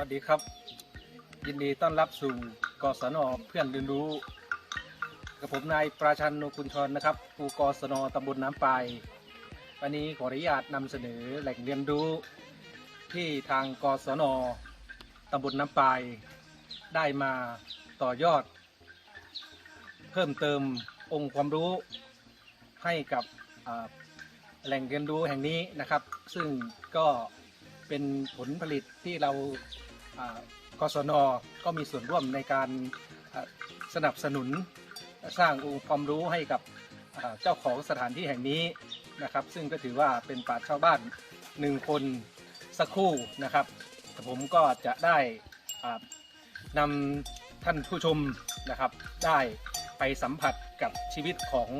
วัสดีครับ ยินดีต้อนรับสู่กศนเพื่อนเรียนรู้ กับผมนายปราชันโนกุลชรนะครับครูกศนตำบลน้ำปายวันนี้ขออนุญาตนำเสนอแหล่งเรียนรู้ ที่ทางกศนตำบลน้ำปาย ได้มาต่อยอด เพิ่มเติมองค์ความรู้ให้กับแหล่งเรียนรู้แห่งนี้นะครับ ซึ่งก็เป็นผลผลิตที่เรา กศนก็มีส่วนร่วมในการสนับสนุนสร้างองค์ความรู้ให้กับเจ้าของสถานที่แห่งนี้นะครับ ซึ่งก็ถือว่าเป็นปราชาวบ้านหนึ่งคนสักคู่นะครับผมก็จะได้นำท่านผู้ชมนะครับ ได้ไปสัมผัสกับชีวิตของ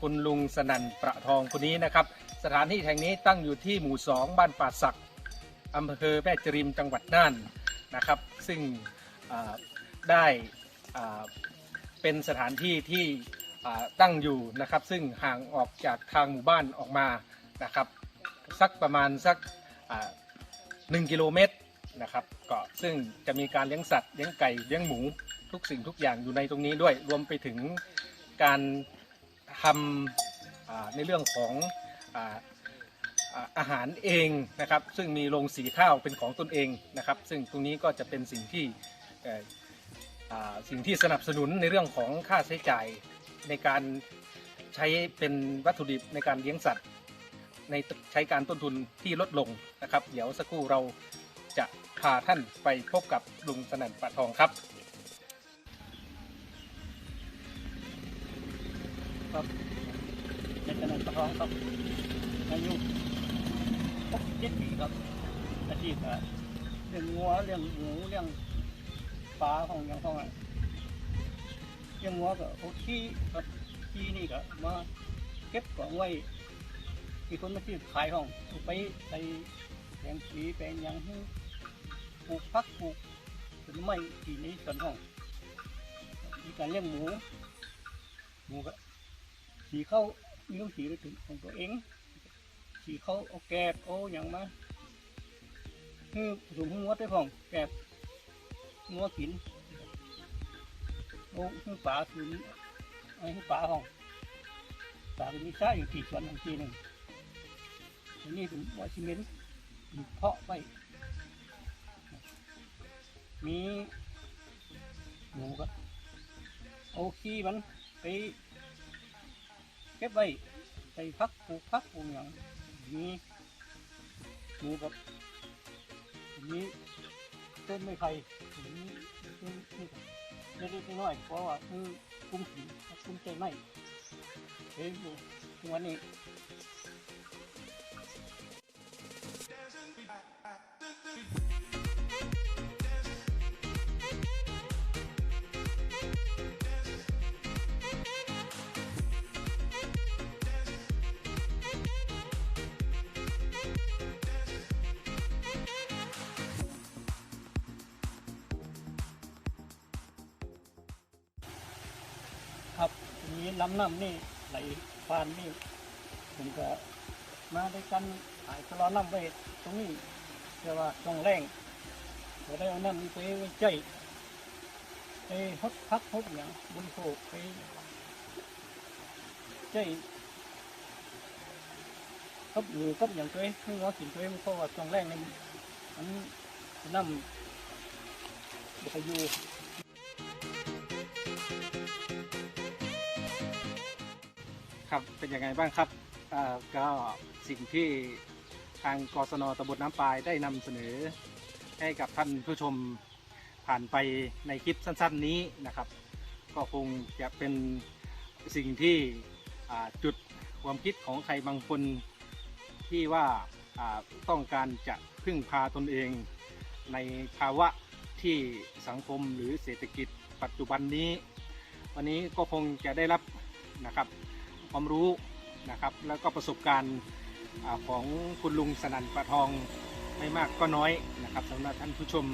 คุณลุงสนันประทองคนนี้นะครับ สถานที่แห่งนี้ตั้งอยู่ที่หมู่ 2 บ้านป่าสักอำเภอแม่จริมจังหวัดน่าน นะครับ ซึ่งได้เป็นสถานที่ที่ตั้งอยู่นะครับ ซึ่งห่างออกจากทางหมู่บ้านออกมานะครับ สักประมาณสักหนึ่งกิโลเมตรนะครับก็ซึ่งจะมีการเลี้ยงสัตว์เลี้ยงไก่เลี้ยงหมูทุกสิ่งทุกอย่างอยู่ในตรงนี้ด้วยรวมไปถึงการทำในเรื่องของ อาหารเองนะครับ ซึ่งมีโรงสีข้าวเป็นของตนเองนะครับ ซึ่งตรงนี้ก็จะเป็นสิ่งที่สิ่งที่สนับสนุนในเรื่องของค่าใช้จ่ายในการใช้เป็นวัตถุดิบในการเลี้ยงสัตว์ในใช้การต้นทุนที่ลดลงนะครับ เดี๋ยวสักครู่เราจะพาท่านไปพบกับลุงสนั่นปะทองครับครับในจังหวัดปะทองครับอายุ เจ็ดปีครับอาชีพอะเลี้ยงงัวเลี้ยงหมูเลี้ยงปลาของอย่างของอะเลี้ยงงัวก็เอาขี้ครับขี้นี่ก็มาเก็บของไว้ที่คนมาที่ขายของเอาไปใส่แปลงสีแปลงยังให้ปลูกพักปลูกต้นไม้ที่ในสวนห้องมีการเลี้ยงหมูหมูก็สีเข้ามีลูกสีถึงของตัวเอง สีเขาเอาแกบเอาอย่างมาคือสมหัวได้พองแกบงัวกินเอาคือป่าคือไอ้คือป่าห้องป่าก็มีซ่าอยู่ที่สวนของทีหนึ่งอันนี้เป็นวอชิเมนต์เพาะไว้มีหมูก็เอาขี้มันไปเก็บไว้ใส่พักปลูกพักปลูกอย่าง นี้หมูกับนี้ต้นไม่ไผ่นี้ต้นนี่เล็กๆน้อยเพราะว่าคือกุ้งสีกุ้งใจไหมเฮ้ยดูวันนี้ ครับทีนี้ลำน้ำนี่ไหลฟานนี่ผมก็มาด้วยกันหายตลอดน้ำไปตรงนี้เรียกว่าต้องแรงก็ได้เอาน้ำนี้ไปไว้ใจไปฮดพักฮดอย่างบนโคกไปใจกับหนูกับอย่างตัวเองให้หัวกินตัวเองเพราะว่าต้องแรงในมันน้ำไปอยู่ ครับเป็นยังไงบ้างครับก็สิ่งที่ทางกศนตำบลน้ำปลายได้นำเสนอ ให้กับท่านผู้ชมผ่านไปในคลิปสั้น ๆ นี้นะครับ ก็คงจะเป็นสิ่งที่จุดความคิดของใครบางคนที่ว่าต้องการจะพึ่งพาตนเอง ในภาวะที่สังคมหรือเศรษฐกิจปัจจุบันนี้ วันนี้ก็คงจะได้รับนะครับ ความรู้นะครับแล้วก็ประสบการณ์ของคุณลุงสนันประทองไม่มากก็น้อยนะครับสำหรับท่านผู้ชม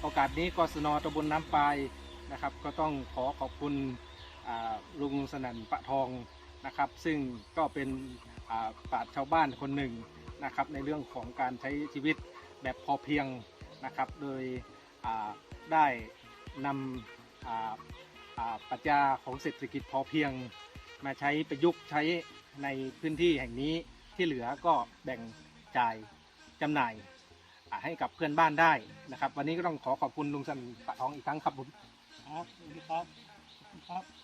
โอกาสนี้กศนตำบลน้ำปลายนะครับ ก็ต้องขอขอบคุณลุงสนันประทองนะครับ ซึ่งก็เป็นอ่าปราชญ์ชาวบ้านคนหนึ่งนะครับในเรื่องของการใช้ชีวิตแบบพอเพียงนะครับ โดยได้นำปรัชญาของเศรษฐกิจพอเพียง มาใช้ประยุกต์ใช้ในพื้นที่แห่งนี้ที่เหลือก็แบ่งจ่ายจำหน่ายให้กับเพื่อนบ้านได้นะครับ วันนี้ก็ต้องขอขอบคุณลุงสันปะทองอีกครั้งครับผมครับสวัสดีครับครับ